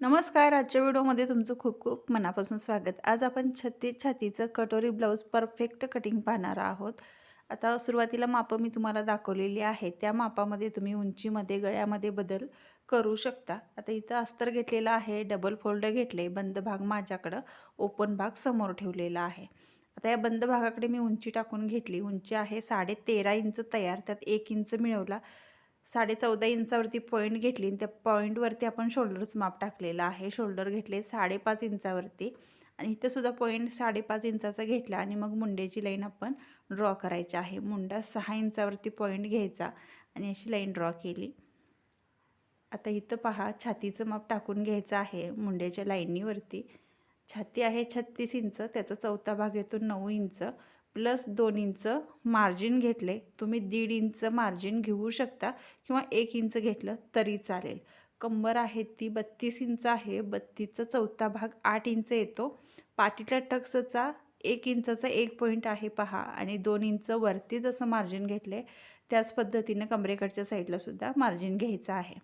नमस्कार आजच्या व्हिडिओमध्ये तुमचं खूप खूप मनापासून स्वागत. आज आपण छत्तीस छातीचं कटोरी ब्लाऊज परफेक्ट कटिंग पाहणार आहोत. आता सुरुवातीला मापं मी तुम्हाला दाखवलेली आहे त्या मापामध्ये तुम्ही उंचीमध्ये गळ्यामध्ये बदल करू शकता. आता इथं अस्तर घेतलेलं आहे डबल फोल्ड घेतले बंद भाग माझ्याकडं ओपन भाग समोर ठेवलेला आहे. आता या बंद भागाकडे मी उंची टाकून घेतली. उंची आहे साडे तेरा इंच तयार त्यात एक इंच मिळवला. साडे चौदा इंचावरती पॉईंट घेतली आणि त्या पॉईंटवरती आपण शोल्डरच माप टाकलेलं आहे. शोल्डर घेतले साडेपाच इंचावरती आणि इथंसुद्धा पॉईंट साडेपाच इंचाचा घेतला आणि मग मुंड्याची लाईन आपण ड्रॉ करायची आहे. मुंडा सहा इंचावरती पॉईंट घ्यायचा आणि अशी लाईन ड्रॉ केली. आता इथं पहा छातीचं माप टाकून घ्यायचं आहे मुंड्याच्या लाईनीवरती छाती आहे छत्तीस इंच त्याचा चौथा भाग येतो नऊ इंच. प्लस दोन इंच मार्जिन घेतले तुम्ही दीड इंच मार्जिन घेऊ शकता किंवा एक इंच घेतलं तरी चालेल. कंबर आहे ती बत्तीस इंच आहे बत्तीसचा चौथा भाग आठ इंच येतो. पाठीच्या टक्सचा एक इंचाचा एक पॉईंट आहे पहा आणि दोन इंच वरती जसं मार्जिन घेतले त्याच पद्धतीनं कमरेकडच्या साईडला सुद्धा मार्जिन घ्यायचं आहे.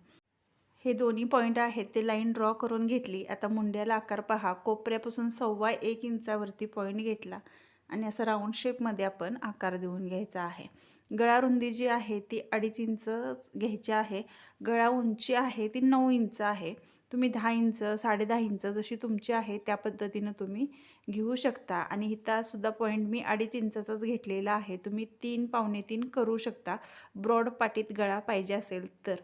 हे दोन्ही पॉईंट आहेत ते लाईन ड्रॉ करून घेतली. आता मुंड्याला आकार पहा. कोपऱ्यापासून सव्वा एक इंचावरती पॉईंट घेतला. आणि असं राऊंड शेपमध्ये आपण आकार देऊन घ्यायचा आहे. गळा रुंदी जी आहे ती अडीच इंच घ्यायची आहे. गळा उंची आहे ती नऊ इंच आहे. तुम्ही दहा इंच साडे दहा इंच जशी तुमची आहे त्या पद्धतीनं तुम्ही घेऊ शकता. आणि हितासुद्धा पॉईंट मी अडीच इंचाचाच घेतलेला आहे. तुम्ही तीन पावणे तीन करू शकता. ब्रॉड पाटीत गळा पाहिजे असेल तर.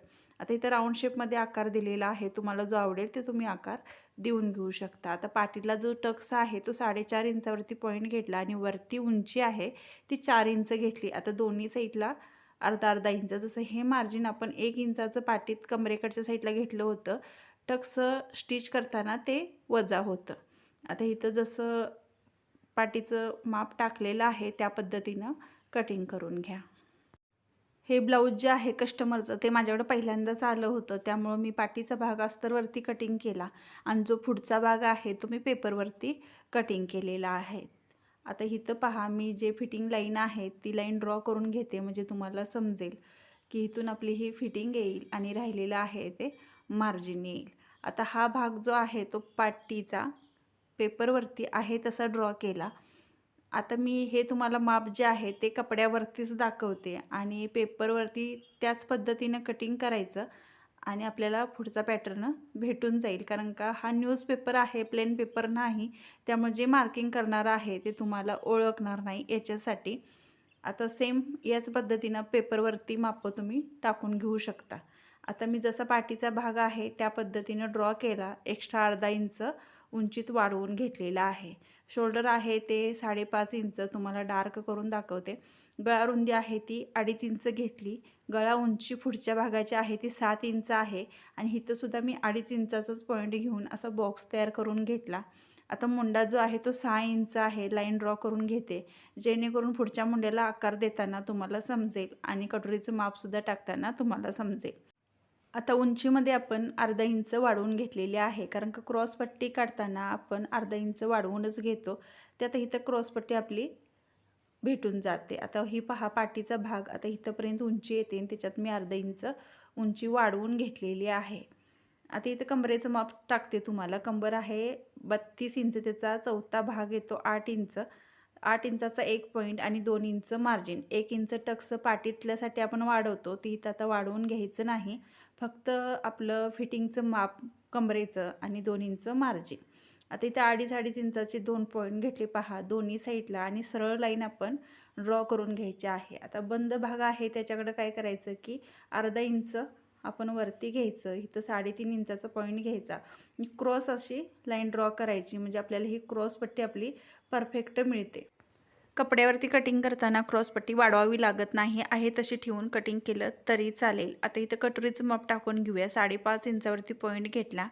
आता इथं राऊंड शेपमध्ये आकार दिलेला आहे. तुम्हाला जो आवडेल ते तुम्ही आकार देऊन घेऊ शकता. आता पाटीला जो टक्स आहे तो साडेचार इंचावरती पॉईंट घेतला आणि वरती उंची आहे ती चार इंच घेतली. आता दोन्ही साईडला अर्धा अर्धा इंच. जसं हे मार्जिन आपण एक इंचाचं पाटीत कमरेकडच्या साईडला घेतलं होतं टक्स स्टिच करताना ते वजा होतं. आता इथं जसं पाटीचं माप टाकलेलं आहे त्या पद्धतीनं कटिंग करून घ्या. हे ब्लाऊज जे आहे कस्टमरचं ते माझ्याकडं पहिल्यांदाच आलं होतं. त्यामुळं मी पाठीचा भाग अस्तरवरती कटिंग केला आणि जो पुढचा भाग आहे तो मी पेपरवरती कटिंग केलेला आहे. आता इथं पहा मी जे फिटिंग लाईन आहे ती लाईन ड्रॉ करून घेते म्हणजे तुम्हाला समजेल की इथून आपली ही फिटिंग येईल आणि राहिलेलं आहे ते मार्जिन येईल. आता हा भाग जो आहे तो पाटीचा पेपरवरती आहे तसा ड्रॉ केला. आता मी हे तुम्हाला माप जे आहे ते कपड्यावरतीच दाखवते आणि पेपरवरती त्याच पद्धतीनं कटिंग करायचं आणि आपल्याला पुढचा पॅटर्न भेटून जाईल. कारण का हा न्यूजपेपर आहे प्लेन पेपर नाही. त्यामुळे जे मार्किंग करणार आहे ते तुम्हाला ओळखणार नाही याच्यासाठी. आता सेम याच पद्धतीनं पेपरवरती मापं तुम्ही टाकून घेऊ शकता. आता मी जसा पाठीचा भाग आहे त्या पद्धतीनं ड्रॉ केला एक्स्ट्रा अर्धा इंच उंचीत वाढवून घेतलेला आहे. शोल्डर आहे ते साडेपाच इंच तुम्हाला डार्क करून दाखवते. गळा रुंदी आहे ती अडीच इंच घेतली. गळा उंची पुढच्या भागाची आहे ती सात इंच आहे. आणि इथंसुद्धा मी अडीच इंचाचाच पॉईंट घेऊन असा बॉक्स तयार करून घेतला. आता मुंडा जो आहे तो सहा इंच आहे. लाईन ड्रॉ करून घेते. जेणेकरून पुढच्या मुंड्याला आकार देताना तुम्हाला समजेल आणि कटोरीचं मापसुद्धा टाकताना तुम्हाला समजेल. आता उंचीमध्ये आपण अर्धा इंच वाढवून घेतलेली आहे. कारण का क्रॉसपट्टी काढताना आपण अर्धा इंच वाढवूनच घेतो. त्यात इथं क्रॉसपट्टी आपली भेटून जाते. आता ही पहा पाठीचा भाग. आता इथंपर्यंत उंची येते आणि त्याच्यात मी अर्धा इंच उंची वाढवून घेतलेली आहे. आता इथं कमरेचं माप टाकते तुम्हाला. कंबर आहे बत्तीस इंच. त्याचा चौथा भाग येतो आठ इंच. आठ इंचाचा एक पॉईंट आणि दोन इंच मार्जिन. एक इंच टक्स पाठीतल्यासाठी आपण वाढवतो. ती इथं आता वाढवून घ्यायचं नाही. फक्त आपलं फिटिंगचं माप कमरेचं आणि दोन इंच मार्जिन. आता इथं अडीच अडीच इंचाचे दोन पॉईंट घेतले पहा. दोन्ही साईडला आणि सरळ लाईन आपण ड्रॉ करून घ्यायची आहे. आता बंद भाग आहे त्याच्याकडं काय करायचं की अर्धा इंच आपण वरती घ्यायचं. इथं साडेतीन इंचाचा पॉईंट घ्यायचा. क्रॉस अशी लाईन ड्रॉ करायची म्हणजे आपल्याला ही क्रॉस पट्टी आपली परफेक्ट मिळते. कपड्यावरती कटिंग करताना क्रॉसपट्टी वाढवावी लागत नाही आहे तशी ठेवून कटिंग केलं तरी चालेल. आता इथं कटोरीचं माप टाकून घेऊया. साडेपाच इंचावरती पॉईंट घेतला.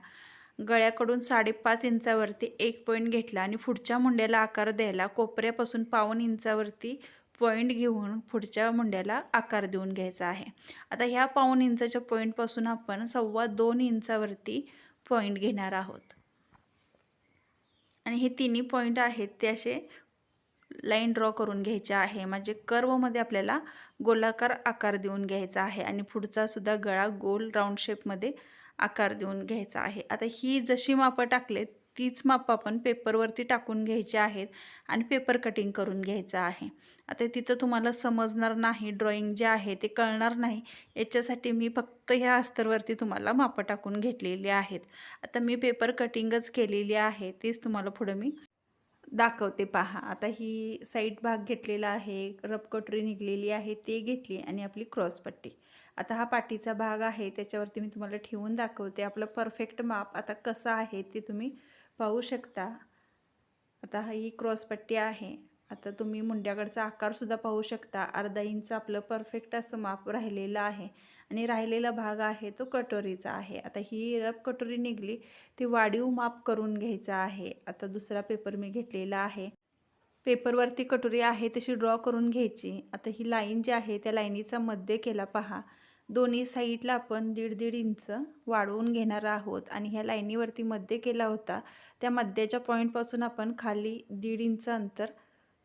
गळ्याकडून साडेपाच इंचावरती एक पॉईंट घेतला आणि पुढच्या मुंड्याला आकार द्यायला कोपऱ्यापासून पाऊन इंचावरती पॉईंट घेऊन पुढच्या मुंड्याला आकार देऊन घ्यायचा आहे. आता ह्या पाऊन इंचाच्या पॉईंटपासून आपण सव्वा दोन इंचावरती पॉईंट घेणार आहोत. आणि हे तिन्ही पॉईंट आहेत ते असे लाईन ड्रॉ करून घ्यायच्या आहे. म्हणजे कर्वमध्ये आपल्याला गोलाकार आकार देऊन घ्यायचा आहे आणि पुढचा सुद्धा गळा गोल राऊंड शेपमध्ये आकार देऊन घ्यायचा आहे. आता ही जशी मापं टाकलेत तीच मापं आपण पेपरवरती टाकून घ्यायची आहेत आणि पेपर कटिंग करून घ्यायचं आहे. आता तिथं तुम्हाला समजणार नाही ड्रॉइंग जे आहे ते कळणार नाही. याच्यासाठी मी फक्त ह्या अस्तरवरती तुम्हाला मापं टाकून घेतलेली आहेत. आता मी पेपर कटिंगच केलेली आहे तेच तुम्हाला पुढं मी दाखवते पहा. आता ही साईड भाग घेतलेला आहे रबकटोरी निघलेली आहे ते घेतली आणि आपली क्रॉस पट्टी. आता हा पाठीचा भाग आहे त्याच्यावरती मी तुम्हाला ठेवून दाखवते. आपलं परफेक्ट माप आता कसं आहे ते तुम्ही पाहू शकता. आता ही क्रॉस पट्टी आहे. आता तुम्ही मुंड्याकडचा आकारसुद्धा पाहू शकता. अर्धा इंच आपलं परफेक्ट असं माप राहिलेलं आहे. आणि राहिलेला भाग आहे तो कटोरीचा आहे. आता ही रब कटोरी निघली ती वाढीव माप करून घ्यायचा आहे. आता दुसरा पेपर मी घेतलेला आहे. पेपरवरती कटोरी आहे तशी ड्रॉ करून घ्यायची. आता ही लाईन जी आहे त्या लाईनीचा मध्य केला पहा. दोन्ही साईडला आपण दीड दीड इंच वाढवून घेणार आहोत. आणि ह्या लाईनीवरती मध्य केला होता त्या मध्याच्या पॉईंटपासून आपण खाली दीड इंच अंतर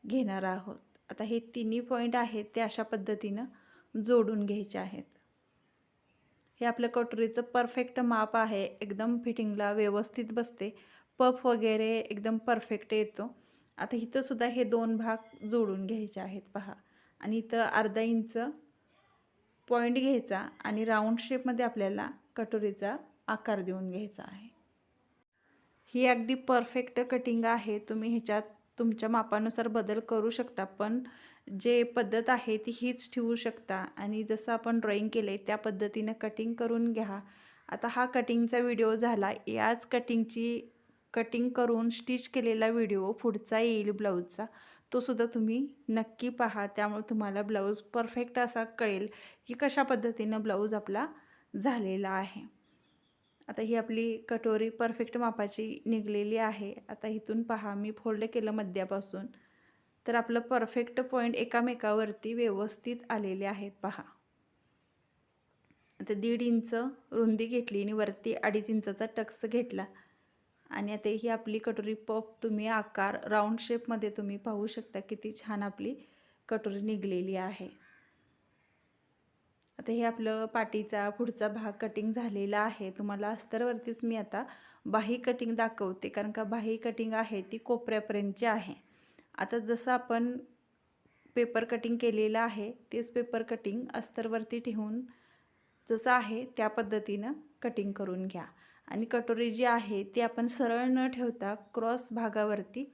घेणार आहोत. आता हे तिन्ही पॉईंट आहेत ते अशा पद्धतीनं जोडून घ्यायचे आहेत. हे आपल्या कटोरीचं परफेक्ट माप आहे एकदम फिटिंगला व्यवस्थित बसते. पफ वगैरे एकदम परफेक्ट येतो. आता इथंसुद्धा हे दोन भाग जोडून घ्यायचे आहेत पहा. आणि इथं अर्धा इंच पॉईंट घ्यायचा आणि राऊंड शेपमध्ये आपल्याला कटोरीचा आकार देऊन घ्यायचा आहे. ही अगदी परफेक्ट कटिंग आहे. तुम्ही ह्याच्यात तुमच्या मापानुसार बदल करू शकता पण जे पद्धत आहे ती हीच ठेवू शकता. आणि जसं आपण ड्रॉईंग केलं आहे त्या पद्धतीनं कटिंग करून घ्या. आता हा कटिंगचा व्हिडिओ झाला. याच कटिंगची कटिंग करून स्टिच केलेला व्हिडिओ पुढचा येईल ब्लाऊजचा तो सुद्धा तुम्ही नक्की पहा. त्यामुळे तुम्हाला ब्लाऊज परफेक्ट असा कळेल की कशा पद्धतीनं ब्लाऊज आपला झालेला आहे. आता ही आपली कटोरी परफेक्ट मापाची निघलेली आहे. आता इथून पहा मी फोल्ड केलं मध्यापासून. तर आपलं परफेक्ट पॉईंट एकामेकावरती व्यवस्थित आलेले आहेत. पहा. आता दीड इंच रुंदी घेतली आणि वरती अडीच इंचाचा टक्स घेतला. आणि आता ही आपली कटोरी पप तुम्ही आकार राऊंड शेपमध्ये तुम्ही पाहू शकता किती छान आपली कटोरी निघलेली आहे. आता हे आपलं पाटीचा पुढचा भाग कटिंग झालेला आहे. तुम्हाला अस्तरवरतीच मी आता बाही कटिंग दाखवते कारण का बाही कटिंग आहे ती कोपऱ्यापर्यंतची आहे. आता जसं आपण पेपर कटिंग केलेलं आहे तेच पेपर कटिंग अस्तरवरती ठेवून जसं आहे त्या पद्धतीनं कटिंग करून घ्या. आणि कटोरी जी आहे ती आपण सरळ न ठेवता क्रॉस भागावरती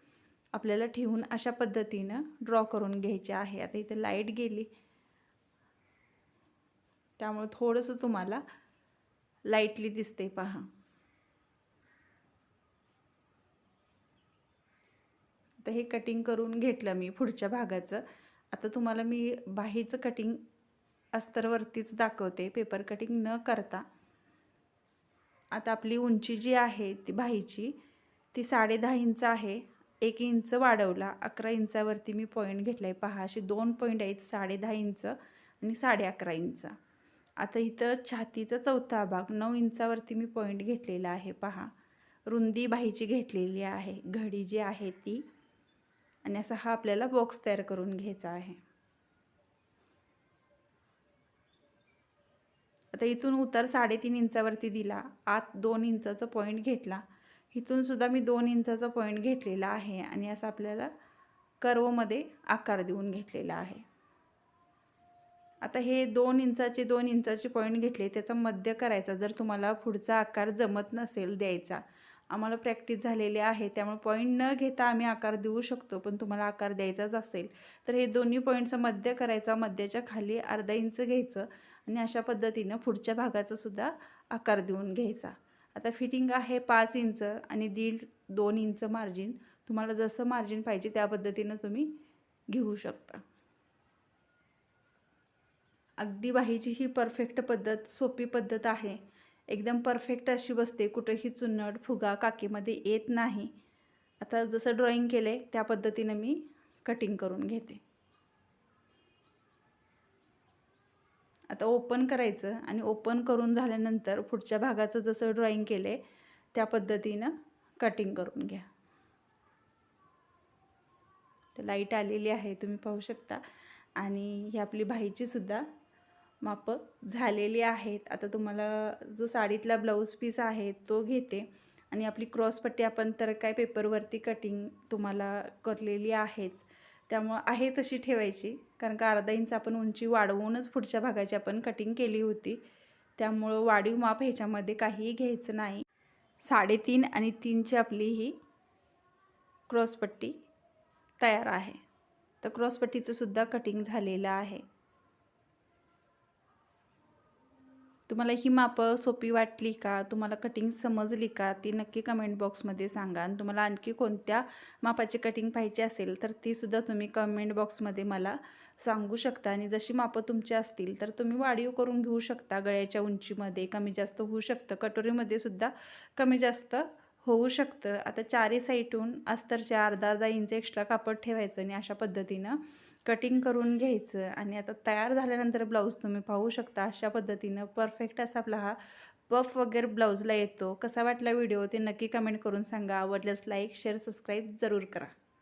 आपल्याला ठेवून अशा पद्धतीनं ड्रॉ करून घ्यायची आहे. आता इथे लाइट गेली. त्यामुळे थोडंसं तुम्हाला लाईटली दिसते पहा. आता हे कटिंग करून घेतलं मी पुढच्या भागाचं. आता तुम्हाला मी बाहीचं कटिंग अस्तरवरतीच दाखवते. पेपर कटिंग न करता. आता आपली उंची जी आहे ती बाहीची ती साडेदहा इंच आहे. एक इंच वाढवला अकरा इंचावरती मी पॉईंट घेतला आहे पहा अशी दोन पॉईंट आहेत साडे दहा इंच आणि साडे अकरा इंच. आता इथं छातीचा चौथा भाग नऊ इंचावरती मी पॉईंट घेतलेला आहे पहा. रुंदी बाहीची घेतलेली आहे. घडी जी आहे ती. आणि असा हा आपल्याला बॉक्स तयार करून घ्यायचा आहे. आता इथून उतार साडेतीन इंचावरती दिला. आत दोन इंचाचा पॉईंट घेतला. इथून सुद्धा मी दोन इंचाचा पॉईंट घेतलेला आहे. आणि असं आपल्याला कर्वमध्ये आकार देऊन घेतलेला आहे. आता हे दोन इंचाचे दोन इंचाचे पॉईंट घेतले त्याचा मध्य करायचा. जर तुम्हाला पुढचा आकार जमत नसेल द्यायचा. आम्हाला प्रॅक्टिस झालेली आहे त्यामुळे पॉईंट न घेता आम्ही आकार देऊ शकतो पण तुम्हाला आकार द्यायचाच असेल तर हे दोन्ही पॉईंटचा मध्य करायचा मध्याच्या खाली अर्धा इंच घ्यायचं आणि अशा पद्धतीनं पुढच्या भागाचा सुद्धा आकार देऊन घ्यायचा. आता फिटिंग आहे पाच इंच आणि दीड दोन इंच मार्जिन तुम्हाला जसं मार्जिन पाहिजे त्या पद्धतीनं तुम्ही घेऊ शकता. अगदी बाहीची ही परफेक्ट पद्धत सोपी पद्धत आहे. एकदम परफेक्ट अशी बसते कुठंही चुन्नट फुगा काकीमध्ये येत नाही. आता जसं ड्रॉईंग केले त्या पद्धतीनं मी कटिंग करून घेते. आता ओपन करायचं आणि ओपन करून झाल्यानंतर पुढच्या भागाचं जसं ड्रॉईंग केलं आहे त्या पद्धतीनं कटिंग करून घ्या. तर लाइट आलेली आहे तुम्ही पाहू शकता. आणि ही आपली भाईचीसुद्धा मापं झालेली आहेत. आता तुम्हाला जो साडीतला ब्लाऊज पीस आहे तो घेते. आणि आपली क्रॉसपट्टी आपण तर काय पेपरवरती कटिंग तुम्हाला करलेली आहेच. त्यामुळं आहे तशी ठेवायची. कारण का अर्धा इंच आपण उंची वाढवूनच पुढच्या भागाची आपण कटिंग केली होती. त्यामुळं वाढीव माप ह्याच्यामध्ये काहीही घ्यायचं नाही. साडेतीन आणि तीनची आपली ही क्रॉसपट्टी तयार आहे. तर क्रॉसपट्टीचंसुद्धा कटिंग झालेलं आहे. तुम्हाला ही मापं सोपी वाटली का? तुम्हाला कटिंग समजली का? ती नक्की कमेंट बॉक्समध्ये सांगा. आणि तुम्हाला आणखी कोणत्या मापाची कटिंग पाहिजे असेल तर तीसुद्धा तुम्ही कमेंट बॉक्समध्ये मला सांगू शकता. आणि जशी मापं तुमची असतील तर तुम्ही वाढीव करून घेऊ शकता. गळ्याच्या उंचीमध्ये कमी जास्त होऊ शकतं. कटोरीमध्ये सुद्धा कमी जास्त होऊ शकतं. आता चारही साईटहून अस्तरच्या अर्धा अर्धा इंच एक्स्ट्रा कापड ठेवायचं आणि अशा पद्धतीनं कटिंग करून घ्यायचं आणि आता तयार झाल्यानंतर ब्लाऊज तुम्ही पाहू शकता अशा पद्धतीनं परफेक्ट असा आपला हा पफ वगैरे ब्लाऊजला येतो. कसा वाटला व्हिडिओ ते नक्की कमेंट करून सांगा. आवडल्यास लाईक शेअर सबस्क्राईब जरूर करा.